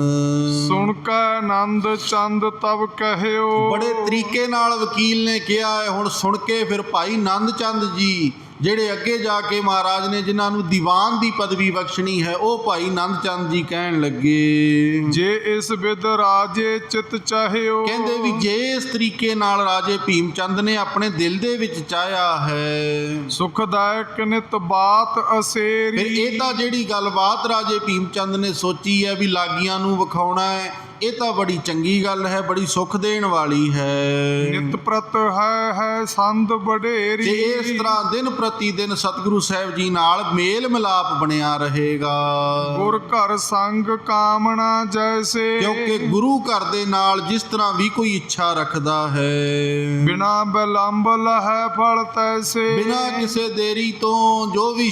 ਸੁਣ ਕੈ ਆਨੰਦ ਚੰਦ ਤਬ ਕਹਿਓ। ਬੜੇ ਤਰੀਕੇ ਨਾਲ ਵਕੀਲ ਨੇ ਕਿਹਾ ਹੈ ਹੁਣ ਸੁਣ ਕੇ ਫਿਰ ਭਾਈ ਨੰਦ ਚੰਦ ਜੀ ਜਿਹੜੇ ਅੱਗੇ ਜਾ ਕੇ ਮਹਾਰਾਜ ਨੇ ਜਿਨ੍ਹਾਂ ਨੂੰ ਦੀਵਾਨ ਦੀ ਪਦਵੀ ਬਖਸ਼ਣੀ ਹੈ ਉਹ ਭਾਈ ਨੰਦ ਚੰਦ ਜੀ ਕਹਿਣ ਲੱਗੇ। ਜੇ ਇਸ ਬਿਦ ਰਾਜੇ ਚਿਤ ਚਾਹਿਓ। ਕਹਿੰਦੇ ਵੀ ਜੇ ਇਸ ਤਰੀਕੇ ਨਾਲ ਰਾਜੇ ਭੀਮ ਚੰਦ ਨੇ ਆਪਣੇ ਦਿਲ ਦੇ ਵਿੱਚ ਚਾਹਿਆ ਹੈ। ਸੁਖਦਾਇਕ ਨਿਤ ਬਾਤ ਫਿਰ ਅਸੇਰੀ। ਇਹ ਤਾਂ ਜਿਹੜੀ ਗੱਲਬਾਤ ਰਾਜੇ ਭੀਮ ਚੰਦ ਨੇ ਸੋਚੀ ਹੈ ਵੀ ਲਾਗੀਆਂ ਨੂੰ ਵਿਖਾਉਣਾ ਹੈ ਇਹ ਤਾਂ ਬੜੀ ਚੰਗੀ ਗੱਲ ਹੈ ਬੜੀ ਸੁੱਖ ਦੇਣ ਵਾਲੀ ਹੈ। ਨਿਤ ਪ੍ਰਤ ਹੈ ਹੈ ਸੰਦ ਵਡੇਰੀ। ਤੇ ਇਸ ਤਰ੍ਹਾਂ ਦਿਨ ਪ੍ਰਤੀ ਦਿਨ ਸਤਿਗੁਰੂ ਸਾਹਿਬ ਜੀ ਨਾਲ ਮੇਲ ਮਿਲਾਪ ਬਣਿਆ ਰਹੇਗਾ। ਗੁਰ ਘਰ ਸੰਗ ਕਾਮਣਾ ਜੈਸੇ। ਕਿਉਂਕਿ ਗੁਰੂ ਘਰ ਦੇ ਨਾਲ ਜਿਸ ਤਰ੍ਹਾਂ ਵੀ ਕੋਈ ਇੱਛਾ ਰੱਖਦਾ ਹੈ। ਬਿਨਾ ਬਿਲੰਬ ਲਹੈ ਫਲ ਤੈਸੇ। ਬਿਨਾਂ ਕਿਸੇ ਦੇਰੀ ਤੋਂ ਜੋ ਵੀ